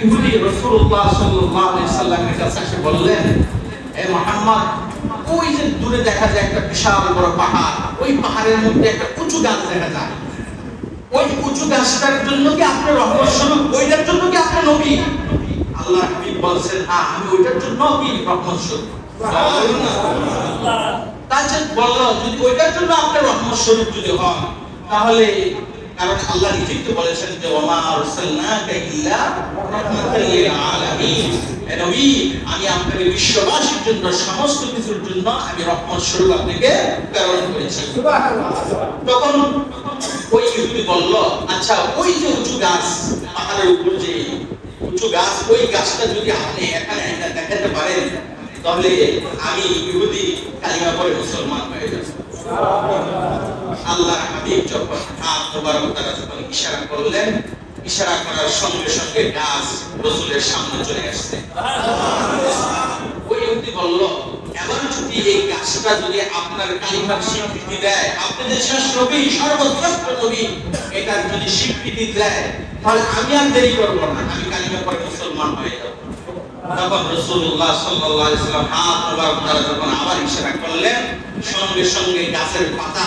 ইহুদি রাসূলুল্লাহ সাল্লাল্লাহু আলাইহি সাল্লামের কাছে এসে বললেন হে মুহাম্মদ ওই যে দূরে দেখা যায় একটা বিশাল বড় পাহাড় ওই পাহাড়ের মধ্যে একটা উঁচু গাছ দেখা যায়। ওই উঁচু গাছটার জন্য কি আপনি রহমত স্বরূপ ওইটার জন্য কি আপনি নবী? আল্লাহ হাবিব বলছেন হ্যাঁ আমি ওইটার জন্য কি রহমত স্বরূপ তাহলে বলল যদি ওইটার জন্য আপনার রহমত যদি হন তাহলে কারণ আল্লাহ নিজেই তো বলেছেন যে ওমা আরসালনাকা ইল্লা রাহমাতাল লিল আলামিন। হে নবী, আমি আপনাকে বিশ্ববাসীর জন্য, সমস্ত কিছুর জন্য আমি রহমত স্বরূপ আপনাকে প্রেরণ করেছি। তখন ওই ইহুদি বলল আচ্ছা ওই যে উঁচু গাছ, পাহাড়ের উপর যে উঁচু গাছ, ওই গাছটা যদি আপনি এখানে দেখাতে পারেন, তাহলে আমি ইহুদি কালিমা পরে মুসলমান হয়ে যাব। আল্লাহ হাবিব যখন হাত মোবারক তারা যখন ইশারা করলেন, ইশারা করার সঙ্গে সঙ্গে গাছ রসুলের সামনে চলে আসছে। ওই ইহুদি বলল, এবার যদি এই গাছটা যদি আপনার কালিমার স্বীকৃতি দেয়, আপনি যে শেষ নবী, সর্বশ্রেষ্ঠ নবী এটার যদি স্বীকৃতি দেয়, তাহলে আমি আর দেরি করব না। আমি কালিমা পরে মুসলমান হয়ে যাব। তখন রাসূলুল্লাহ সাল্লাল্লাহু আলাইহি সাল্লাম হাত দ্বারা যখন আবার ইশারা করলেন, সঙ্গে সঙ্গে গাছের পাতা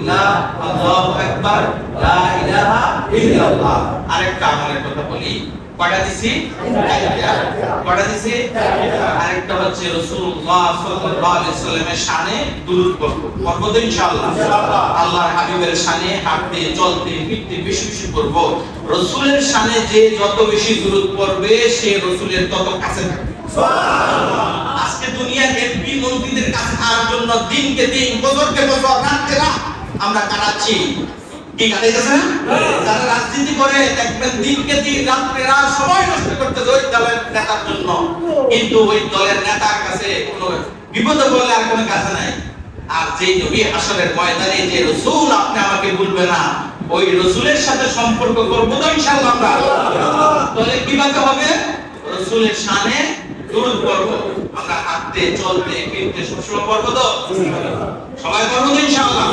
আল্লাহু আকবার লা ইলাহা ইল্লাল্লাহ। আরেকটা আমলের কথা বলি কয়টা দিছি? কয়টা দিছি? আরেকটা হচ্ছে রাসূলুল্লাহ সাল্লাল্লাহু আলাইহি সাল্লামের শানে দুরূদ পড়ব। পড়ব তো ইনশাআল্লাহ। আল্লাহর হাবিবের শানে হাঁটতে চলতে ফিরতে বেশি বেশি পড়ব। রাসূলের শানে যে যত বেশি দুরূদ পড়বে সে রাসূলের তত কাছে থাকবে। আজকে দুনিয়ার এমপি মন্ত্রীদের কাছে খাওয়ার জন্য দিনকে দিন বছরকে বছর রাতকে রাত আমরা কাটাচ্ছি কি কাটাইতেছে যারা রাজনীতি করে দেখবেন দিনকে দিন রাত্রে রাত সময় নষ্ট করতে ওই দলের নেতার জন্য। কিন্তু ওই দলের নেতার কাছে কোনো বিপদে বলে আর কোনো কাছে নাই। আর যে নবী হাসরের ময়দানে যে রসুল আপনি আমাকে বলবে না ওই রসুলের সাথে সম্পর্ক করব তো ইনশাআল্লাহ আমরা। তাহলে কীভাবে হবে? রসুলের শানে দুরুদ পড়ব। আমরা হাঁটতে চলতে ফিরতে সবসময় পড়ব তো? সবাই পড়ব তো ইনশাআল্লাহ?